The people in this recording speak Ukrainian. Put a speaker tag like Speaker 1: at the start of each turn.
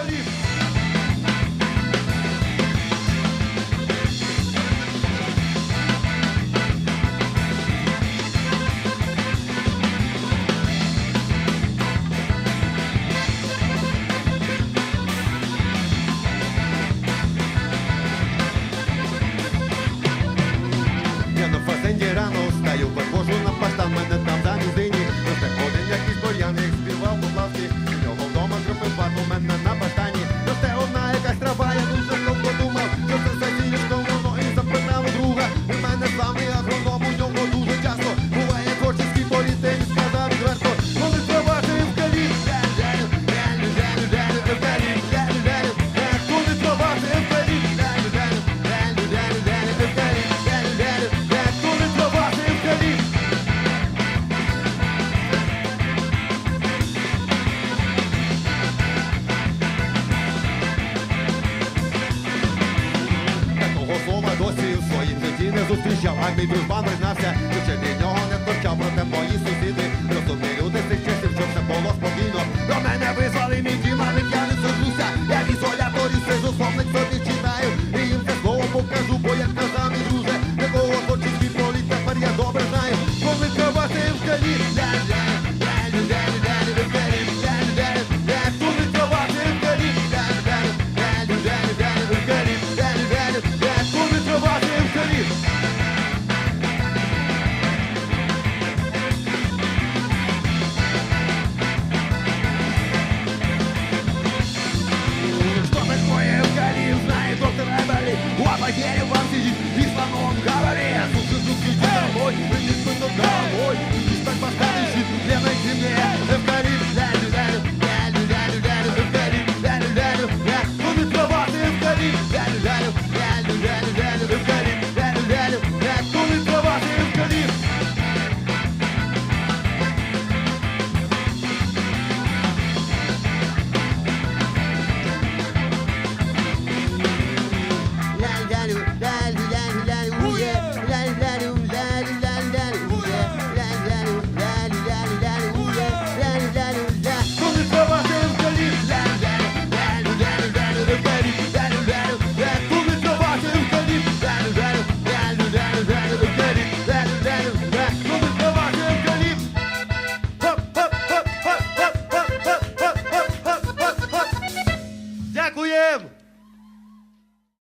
Speaker 1: 的力。досі у своїм житті не зустрічав, а мій дружба признався, що ще